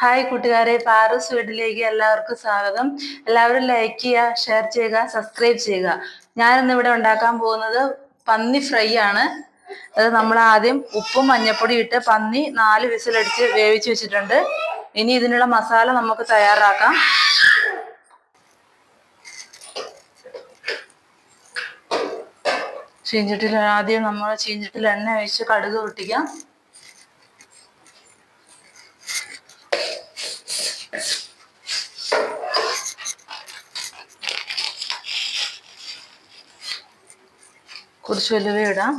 Hi കൂട്ടുകാരെ പാറൂസ് വീട്ടിലേക്ക് എല്ലാവർക്കും സ്വാഗതം. എല്ലാവരും ലൈക്ക് ചെയ്യുക ഷെയർ ചെയ്യുക സബ്സ്ക്രൈബ് ചെയ്യുക. ഞാൻ ഇന്ന് ഇവിടെ ഉണ്ടാക്കാൻ പോകുന്നത് പന്നി ഫ്രൈ ആണ്. അത് നമ്മൾ ആദ്യം ഉപ്പും മഞ്ഞപ്പൊടി ഇട്ട് പന്നി നാല് വിസിലടിച്ച് വേവിച്ച് വെച്ചിട്ടുണ്ട്. ഇനി ഇതിനുള്ള മസാല നമുക്ക് തയ്യാറാക്കാം. ചീഞ്ചട്ടിൽ ആദ്യം നമ്മൾ ചീഞ്ചട്ടിൽ എണ്ണ ഒഴിച്ച് കടുക് പൊട്ടിക്കാം. കുറച്ച് ഉലുവ ഇടാം.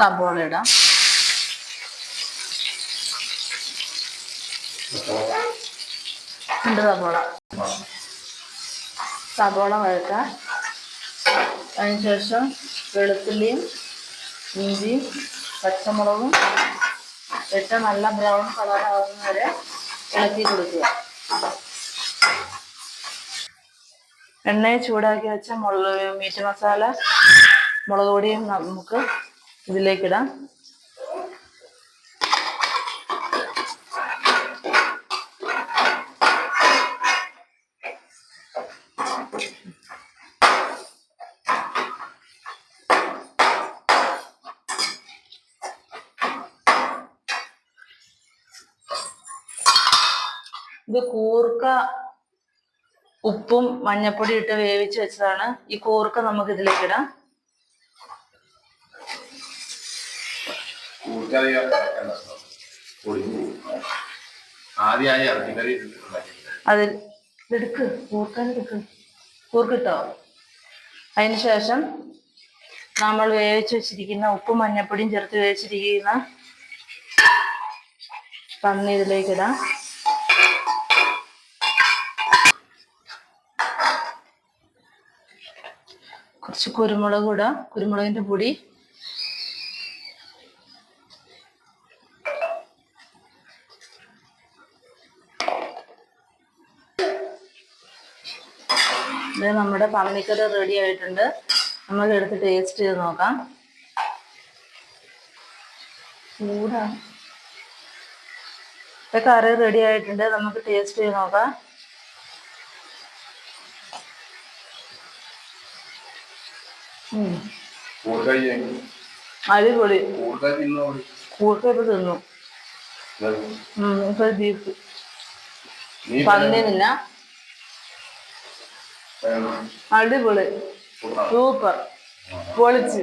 സബോള ഇടാം. രണ്ട് സബോള. സബോള വഴറ്റാം. അതിനുശേഷം വെളുത്തുള്ളിയും ഇഞ്ചിയും പച്ചമുളകും ഇട്ട് നല്ല ബ്രൗൺ കളർ ആവുന്ന വരെ ഇളക്കി കൊടുക്കുക. എണ്ണയെ ചൂടാക്കി വെച്ച മുളക് മീറ്റ് മസാല മുളക് പൊടിയും നമുക്ക് ഇതിലേക്കിടാം. ഇത് കൂർക്ക ഉപ്പും മഞ്ഞപ്പൊടി ഇട്ട് വേവിച്ച് വെച്ചതാണ്. ഈ കൂർക്ക നമുക്ക് ഇതിലേക്ക് കൂർക്കറി ഇറക്കണ്ട. പൊടിഞ്ഞു പോകും. ആദ്യമായി ഇറച്ചിക്കറി അതിൽ എടുക്ക് കൂർക്കാൻ എടുക്ക് കൂർക്കിട്ടോ അതിന് ശേഷം നമ്മൾ വേവിച്ച് വെച്ചിരിക്കുന്ന ഉപ്പും മഞ്ഞപ്പൊടിയും ചേർത്ത് വേവിച്ചിരിക്കുന്ന പന്നി ഇതിലേക്ക് ഇടാം കുറച്ച് കുരുമുളക് ഇടാം കുരുമുളകിന്റെ പൊടി ഇത് നമ്മുടെ പന്നിക്കറി റെഡി ആയിട്ടുണ്ട്. നമുക്ക് എടുത്ത് ടേസ്റ്റ് ചെയ്ത് നോക്കാം. ചൂടാ. ഇത് കറി റെഡി ആയിട്ടുണ്ട്. നമുക്ക് ടേസ്റ്റ് ചെയ്ത് നോക്കാം. അടിപൊളി. കൂർക്ക ഇപ്പൊ തിന്നു. ഇപ്പൊ ബീഫ് നീ പന്നി തിന്ന അടിപൊളി. സൂപ്പർ. പൊളിച്ച്.